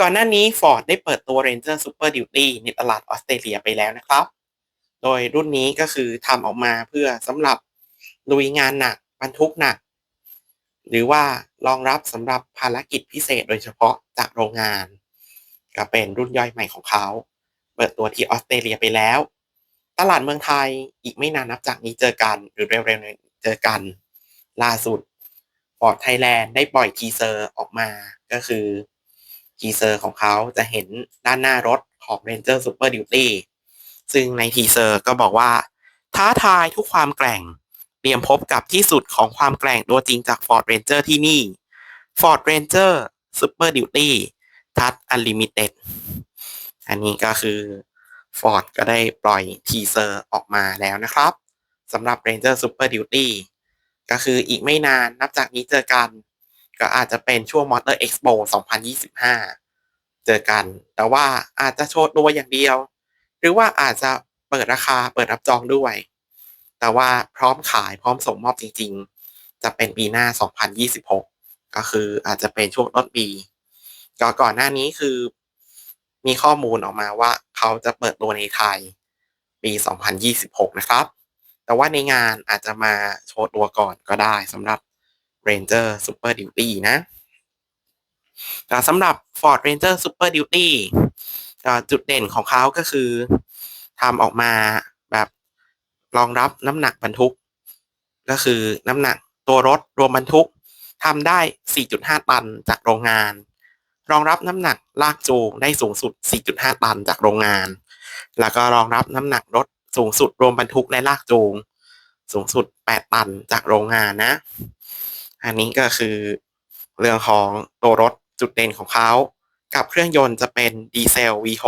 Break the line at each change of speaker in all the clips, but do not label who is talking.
ก่อนหน้านี้ Ford ได้เปิดตัว Ranger Super Duty ในตลาดออสเตรเลียไปแล้วนะครับ โดยรุ่นนี้ก็คือทำออกมาเพื่อสำหรับลุยงานหนักบรรทุกหนัก หรือว่ารองรับสำหรับภารกิจพิเศษโดยเฉพาะจากโรงงาน ก็เป็นรุ่นย่อยใหม่ของเขา เปิดตัวที่ออสเตรเลียไปแล้ว ตลาดเมืองไทยอีกไม่นานนับจากนี้เจอกัน หรือเร็วๆนี้เจอกัน ล่าสุด Ford Thailand ได้ปล่อยทีเซอร์ออกมาก็คือ ทีเซอร์ของเขาจะเห็นด้านหน้ารถของ Ranger Super Duty ซึ่งในทีเซอร์ก็บอกว่า ท้าทายทุกความแกร่ง เตรียมพบกับที่สุดของความแกร่งตัวจริงจาก Ford Ranger ที่นี่ Ford Ranger Super Duty Touch Unlimited อันนี้ก็คือ Ford ก็ได้ปล่อยทีเซอร์ออกมาแล้วนะครับสำหรับ Ranger Super Duty ก็คืออีกไม่นานนับจากนี้เจอกัน ก็อาจจะเป็นช่วง Motor Expo 2025 เจอกัน แต่ว่าอาจจะโชว์ตัวอย่างเดียว หรือว่าอาจจะเปิดราคาเปิดรับจองด้วย แต่ว่าพร้อมขายพร้อมส่งมอบจริง ๆ จะเป็นปีหน้า 2026 ก็คืออาจจะเป็นช่วงต้นปีก็ก่อนหน้านี้คือมีข้อมูลออกมาว่าเขาจะเปิดตัวในไทย ปี 2026 นะครับ แต่ว่าในงานอาจจะมาโชว์ตัวก่อนก็ได้สำหรับ Ranger Super Duty นะแต่สำหรับ Ford Ranger Super Duty จุดเด่นของเขาก็คือทำออกมาแบบรองรับน้ำหนักบรรทุก ก็คือน้ำหนักตัวรถรวมบรรทุกทำได้ 4.5 ตันจากโรงงาน รองรับน้ำหนักลากจูงได้สูงสุด 4.5 ตันจากโรงงาน แล้วก็รองรับน้ำหนักรถสูงสุดรวมบรรทุกและลากจูง สูงสุด 8 ตันจากโรงงานนะ อันนี้ก็คือเรื่องของตัวรถจุดเด่นของเขากับเครื่องยนต์จะเป็นดีเซล V6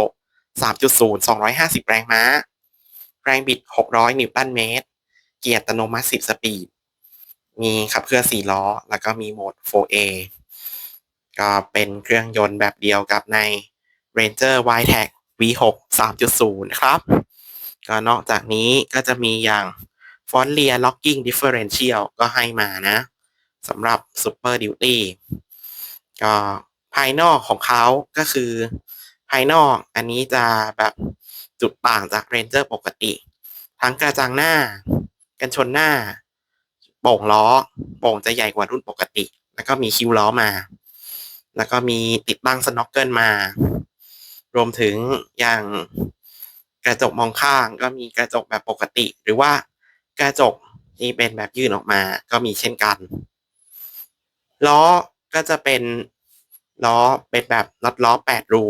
3.0 250 แรงม้า แรงบิด 600 นิวตันเมตร เกียร์อัตโนมัติ 10 สปีด มีขับเคลื่อน4ล้อ แล้วก็มีโหมด 4A ก็เป็นเครื่องยนต์แบบเดียวกับใน Ranger Wildtrak V6 3.0นะครับ ก็นอกจากนี้ก็จะมีอย่าง Front Rear Locking Differential ก็ให้มานะ สำหรับ Super Duty ก็ภายนอกของเขาก็คือ ภายนอกอันนี้จะแบบจุดต่างจาก Ranger ปกติ ทั้งกระจังหน้า กันชนหน้า โป่งล้อ โป่งจะใหญ่กว่ารุ่นปกติ แล้วก็มีคิ้วล้อมา แล้วก็มีติดตั้งสน็อกเกิลมา รวมถึงอย่างกระจกมองข้างก็มีกระจกแบบปกติ หรือว่ากระจกที่เป็นแบบยื่นออกมาก็มีเช่นกัน ล้อก็จะเป็นล้อเป็นแบบน็อตล้อ 8 รู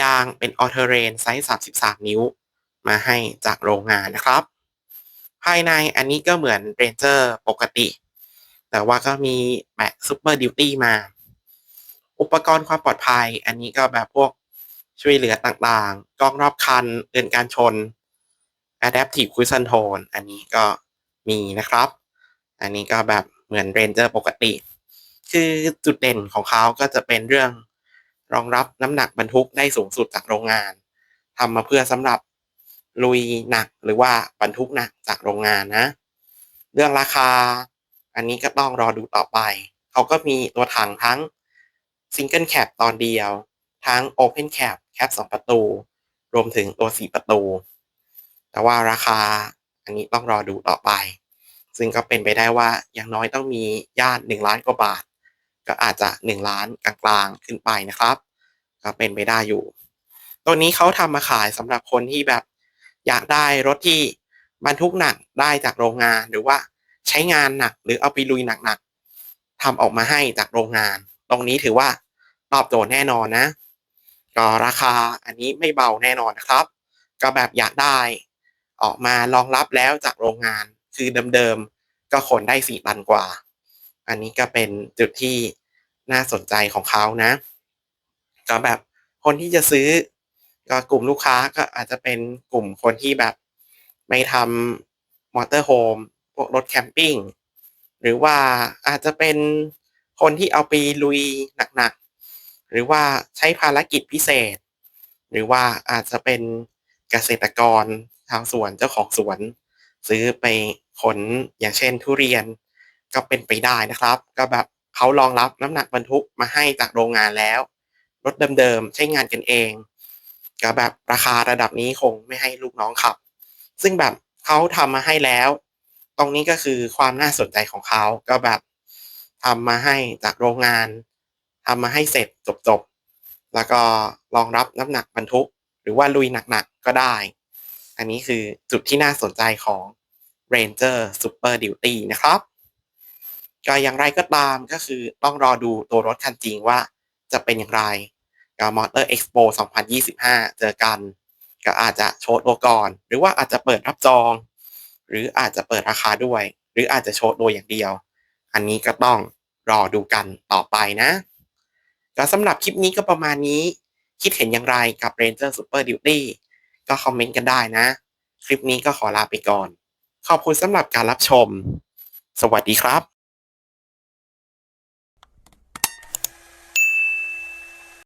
ยางเป็นออเทเรนไซส์ 33 นิ้ว มาให้จากโรงงานนะครับ ภายในอันนี้ก็เหมือน Ranger ปกติ แต่ว่าก็มีแปะ Super Duty มา อุปกรณ์ความปลอดภัย อันนี้ก็แบบพวกช่วยเหลือต่างๆ กล้องรอบคันเตือนการชน Adaptive Cruise Control อันนี้ก็มีนะครับ อันนี้ก็แบบเหมือน Ranger ปกติ คือจุดเด่นของเขาก็จะเป็นเรื่องรองรับน้ำหนักบรรทุกได้สูงสุดจากโรงงานทำมาเพื่อสำหรับลุยหนักหรือว่าบรรทุกหนักจากโรงงานนะ เรื่องราคา อันนี้ก็ต้องรอดูต่อไป เขาก็มีตัวถังทั้งซิงเกิลแคปตอนเดียว ทั้ง Open Cap แคป2ประตู รวมถึงตัว4ประตู แต่ว่าราคาอันนี้ต้องรอดูต่อไป ซึ่งก็เป็นไปได้ว่าอย่างน้อยต้องมีย่าน1ล้านกว่าบาท ก็อาจจะ 1 ล้านกลางๆขึ้นไปนะครับก็เป็นไปได้อยู่ ตัวนี้เขาทำมาขายสำหรับคนที่แบบอยากได้รถที่บรรทุกหนักได้จากโรงงานหรือว่าใช้งานหนักหรือเอาไปลุยหนักๆทำออกมาให้จากโรงงาน ตรงนี้ถือว่าตอบโจทย์แน่นอนนะก็ราคาอันนี้ไม่เบาแน่นอนนะครับ ก็แบบอยากได้ออกมารองรับแล้วจากโรงงาน คือเดิมๆก็ขนได้สี่ตันกว่า อันนี้ก็เป็นจุดที่น่าสนใจของเขานะ ก็แบบคนที่จะซื้อ ก็กลุ่มลูกค้าก็อาจจะเป็นกลุ่มคนที่แบบไม่ทำมอเตอร์โฮมพวกรถแคมปิ้งหรือว่าอาจจะเป็นคนที่เอาไปลุยหนักๆ หรือว่าใช้ภารกิจพิเศษ หรือว่าอาจจะเป็นเกษตรกรชาวสวนเจ้าของสวน ซื้อไปขนอย่างเช่นทุเรียน ก็เป็นไปได้นะครับ ก็แบบเขารองรับน้ำหนักบรรทุกมาให้จากโรงงานแล้ว รถเดิมๆใช้งานกันเอง ก็แบบราคาระดับนี้คงไม่ให้ลูกน้องขับ ซึ่งแบบเขาทำมาให้แล้ว ตรงนี้ก็คือความน่าสนใจของเขาก็แบบทำมาให้จากโรงงานทำมาให้เสร็จจบๆแล้วก็รองรับน้ำหนักบรรทุก หรือว่าลุยหนักๆก็ได้ อันนี้คือจุดที่น่าสนใจของ Ranger Super Duty นะครับ ก็อย่างไรก็ตามก็คือต้องรอดูตัวรถคันจริงว่าจะเป็นอย่างไรกับ Motor Expo 2025 เจอกัน ก็อาจจะโชว์ตัวก่อน หรือว่าอาจจะเปิดรับจอง หรืออาจจะเปิดราคาด้วย หรืออาจจะโชว์ตัวอย่างเดียว อันนี้ก็ต้องรอดูกันต่อไปนะก็สำหรับคลิปนี้ก็ประมาณนี้ คิดเห็นอย่างไรกับ Ranger Super Duty ก็คอมเมนต์กันได้นะ คลิปนี้ก็ขอลาไปก่อน ขอบคุณสำหรับการรับชม สวัสดีครับ